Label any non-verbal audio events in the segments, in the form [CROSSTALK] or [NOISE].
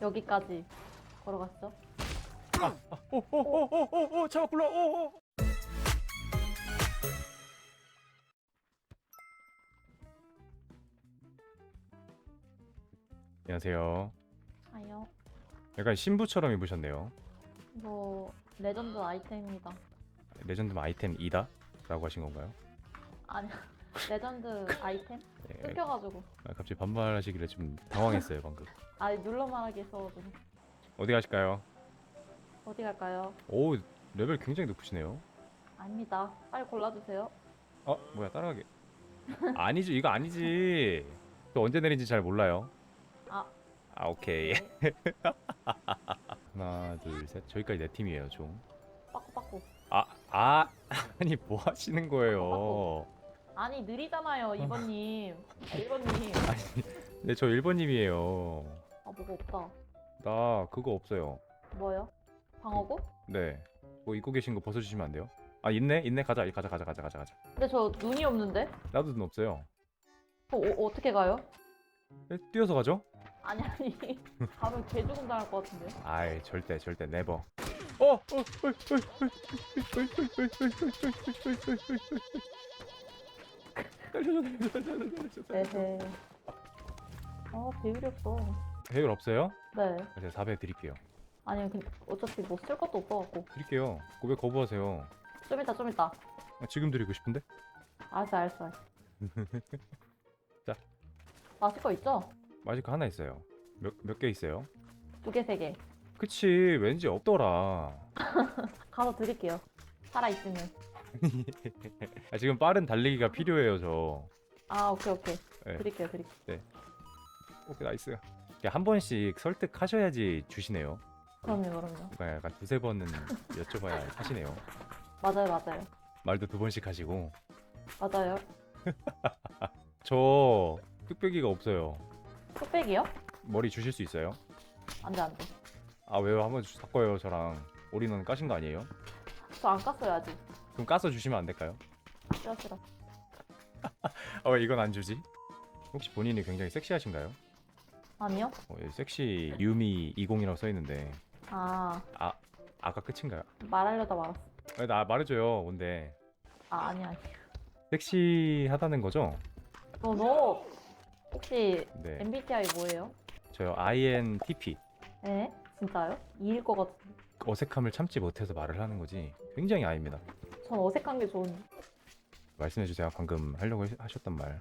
여기까지 걸어갔죠? 오오오오오오 차가 굴러 오오 안녕하세요. 아요. 약간 신부처럼 입으셨네요. 뭐 레전드 아이템입니다. 레전드 아이템이다? 라고 하신 건가요? 아니 레전드 아이템? 예, 끊겨가지고. 아, 갑자기 반말하시길래 좀 당황했어요 방금. 아니 눌러 말하기 있어가지고. 어디 가실까요? 어디 갈까요? 오 레벨 굉장히 높으시네요. 아닙니다. 빨리 골라주세요. 어 뭐야 따라가게. 아니죠 이거 아니지. 또 언제 내린지 잘 몰라요. 아. 아 오케이. 네. [LAUGHS] 하나 둘 셋. 저기까지 네 팀이에요 총. 빠꾸 빠꾸. 아, 아, [LAUGHS] 아 니 뭐 하시는 거예요? 아니 느리잖아요 2번님. 아, 1번님. 아니, 네, 저 1번님이에요. 아 뭐가 없다. 나 그거 없어요. 뭐요? 방어구? 네. 뭐 입고 계신 거 벗어주시면 안 돼요? 아, 있네? 있네? 가자, 가자, 가자, 가자, 가자, 가자. 근데 저 눈이 없는데? 나도 눈 없어요. 어, 어, 어떻게 가요? 에, 뛰어서 가죠? 아니 아니 가면 개 죽음 당할 것 같은데. 아이, 절대, 절대, 네버. 어! 어! 어! 어! 어! 어! 어! 어! 어! 어! 어! 어! 날려줘, 날려줘, 날려줘, 날려줘, 날려줘. 에헤. 아 배율이 없어. 배율 없어요? 네. 제가 4배 드릴게요. 아니 근데 어차피 뭐 쓸 것도 없어갖고. 드릴게요. 고백 거부하세요. 좀 이따 좀 이따. 아, 지금 드리고 싶은데? 알았어 알았어. 알았어. [LAUGHS] 자. 마실 거 있죠? 마실 거 하나 있어요. 몇, 몇 개 있어요? 두 개 세 개. 그치, 왠지 없더라. [LAUGHS] 가서 드릴게요. 살아 있으면. [LAUGHS] 아, 지금 빠른 달리기가 필요해요, 저. 아 오케이 오케이. 네. 드릴게요 드릴게요. 오케이, 나이스. 이게 한 번씩 설득하셔야지 주시네요. 그럼요 그럼요. 그러니까 약간 두세 번은 여쭤봐야 하시네요. 맞아요 맞아요. 말도 두 번씩 하시고. 맞아요. [LAUGHS] 저 뚝배기가 없어요. 뚝배기요? 머리 주실 수 있어요? 안돼 안돼. 아, 왜요? 한번 주- 바꿔요, 저랑. 올인원 까신 거 아니에요? 저 안 깠어요 아직. 그럼 까서 주시면 안 될까요? 싫어 싫어. 아, 왜 이건 안 주지? 혹시 본인이 굉장히 섹시하신가요? 아니요? 어, 여기 섹시 유미 20이라고 써 있는데. 아 아, 아까 끝인가요? 말하려다 말았어. 아, 나 말해줘요, 뭔데. 아 아니 아니. 섹시하다는 거죠? 너 너 혹시 네. MBTI 뭐예요? 저요 INTP. 에? 진짜요? E일 것 같은데. 어색함을 참지 못해서 말을 하는 거지. 굉장히 I입니다. 전 어색한 게 좋은. 말씀해주세요. 방금 하려고 하- 하셨던 말.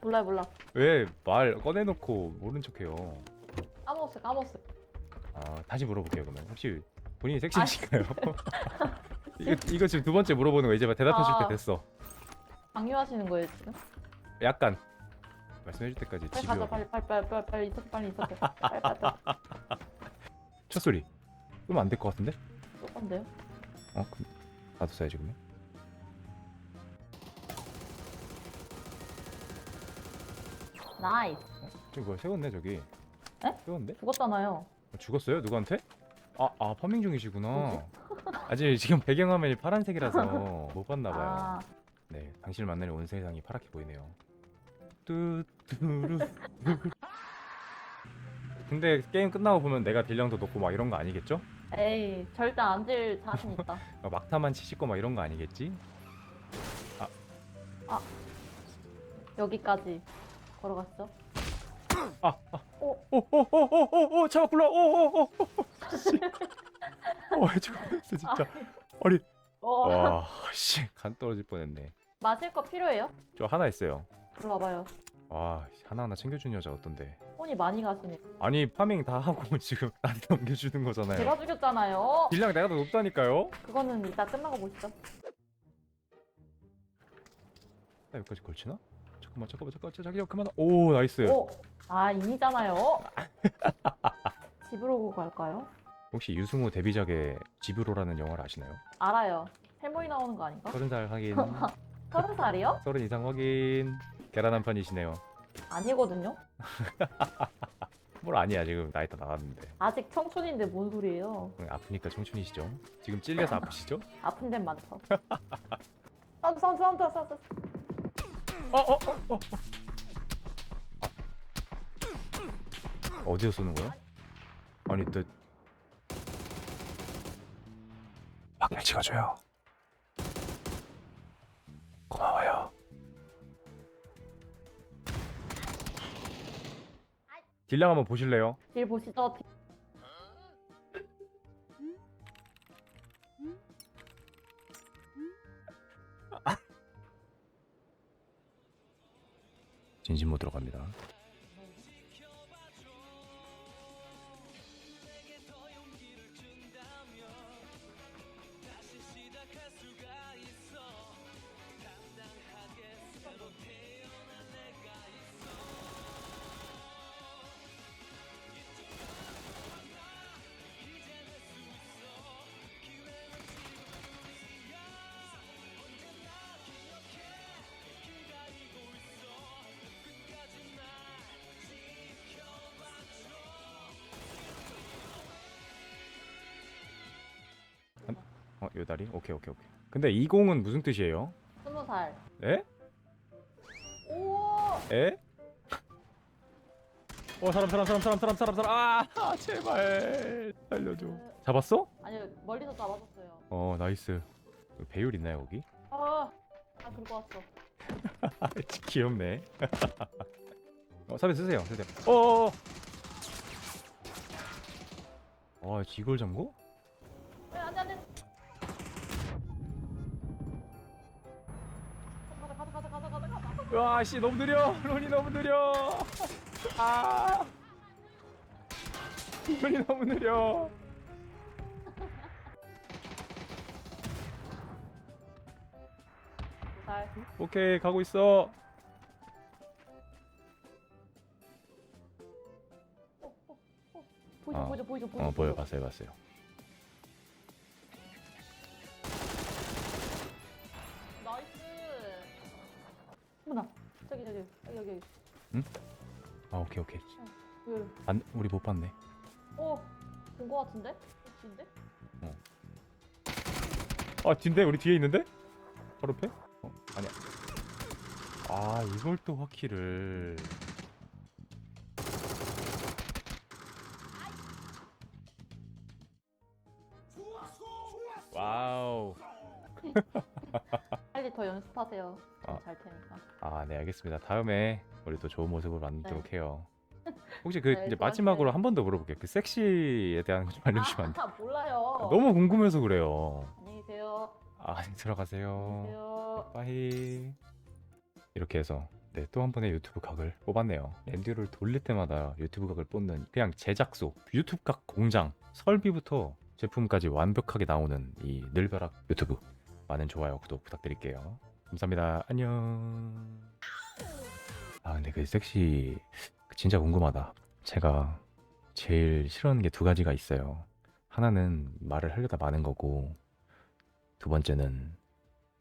몰라 몰라. 왜 말 꺼내놓고 모른 척해요? 까먹었어 까먹었어. 아 다시 물어볼게요. 그러면 혹시 본인이 섹시하신가요? [LAUGHS] 이거 이거 지금 두 번째 물어보는 거 이제 대답해줄 아. 때 됐어. 강요하시는 거예요 지금? 약간 말씀해줄 때까지 빨리 가자 빨리 빨리 빨리 빨리 빨리 있어 빨리 있어 빨리 빨리 빨리 빨리. 첫 소리. 그러면 안될 것 같은데? 똑같은데요? 어? 그럼 나도 써야지 그러면. 나이스. 저기 뭐야 세웠네 저기. 에? 세웠는데? 죽었잖아요. 어, 죽었어요? 누구한테? 아, 아 파밍 중이시구나. [LAUGHS] 아직 지금 배경화면이 파란색이라서 못 봤나봐요. 아 네, 당신을 만나니 온 세상이 파랗게 보이네요. 뚜뚜루. 근데 게임 끝나고 보면 내가 딜량도 높고 막 이런 거 아니겠죠? 에이 절대 안 질 자신 있다. [LAUGHS] 막 막타만 치시고 막 이런 거 아니겠지? 여기까지 걸어갔죠? 아, 아. 오 오오오오오오 차가 굴러 오오오 씨. 어, 죽었어 진짜. 아니, 어. 와, [LAUGHS] 씨, 간 떨어질 뻔했네. 마실 거 필요해요? 저 하나 있어요. 일로 와봐요. 와, 하나하나 챙겨주는 여자 어떤데? 손이 많이 가시네. 아니, 파밍 다 하고 [LAUGHS] 지금 나한테 넘겨주는 거잖아요. 제가 죽였잖아요. 딜량 내가 더 높다니까요? 그거는 이따 끝나고 보시죠. 나 여기까지 걸치나? 잠깐만, 잠깐만, 잠깐만, 자기야 그만. 오, 나이스. 오, 아 인이잖아요. [LAUGHS] 집으로 갈까요? 혹시 유승우 데뷔작의 지브로라는 영화를 아시나요? 알아요. 할머니 나오는 거 아닌가? 서른 살 확인, [LAUGHS] 서른 살이요? 서른 이상 확인. 계란 한 판이시네요. 아니거든요. [LAUGHS] 뭘 아니야 지금 나이 다 나갔는데. 아직 청춘인데 뭔 소리예요? 응, 아프니까 청춘이시죠? 지금 찔려서 아프시죠? [LAUGHS] 아픈 데는 많죠. 사운드 사운드 사운드 사운드. 어, 어, 어, 어. 어디서 쏘는 거야? 아니 또 밖을 찍어줘요. 고마워요. 딜량 한번 보실래요? 길 보시죠. 어, 요 다리? 오케이, 오케이, 오케이. 근데 이 공은 무슨 뜻이에요? 스무 살. 에? 오. 에? 어, 사람, 사람, 사람, 사람, 사람, 사람, 사람. 아, 아, 제발 살려줘. 잡았어? 아니 멀리서 잡아줬어요. 어, 나이스. 배율 있나요, 거기? 아. 아 긁고 왔어. 아, 귀엽네. [LAUGHS] 어, 사배 쓰세요, 쓰세요. 어. 어, 이걸 잠고? 에 안돼 안돼. 와, 씨, 너무 느려. 론이 너무 느려. 아. 론이 너무 느려. 오케이, 가고 있어. 보이죠 어. 보이죠 보이죠 보이죠. 어, 보여, 봤어요, 봤어요. 저기 저기 여기 여기 여기. 아, 오케이, 오케이. 여기. 안, 우리 못 봤네. 오. 본거 같은데? 진데? 아, 뒤인데? 우리 뒤에 있는데? 바로 옆에? 어, 아니야. 아, 이걸 또 화키를. 와우. [LAUGHS] 빨리 더 연습하세요. 아. 잘 테니까. 아, 네, 알겠습니다. 다음에 우리 또 좋은 모습을 만들도록 해요. [LAUGHS] 혹시 그 네, 이제. 마지막으로 한 번 더 물어볼게요. 그 섹시에 대한 거 좀 알려주시면 안 돼요? 아, 몰라요. 너무 궁금해서 그래요. 안녕히 계세요. 아, 들어가세요. 빠이. 이렇게 해서 네, 또 한 번의 유튜브 각을 뽑았네요. 랜디를 돌릴 때마다 유튜브 각을 뽑는 그냥 제작소, 유튜브 각 공장, 설비부터 제품까지 완벽하게 나오는 이 늘벼락 유튜브. 많은 좋아요, 구독 부탁드릴게요. 감사합니다. 안녕. 아, 근데 그 섹시 진짜 궁금하다. 제가 제일 싫어하는 게 두 가지가 있어요. 하나는 말을 하려다 마는 거고, 두 번째는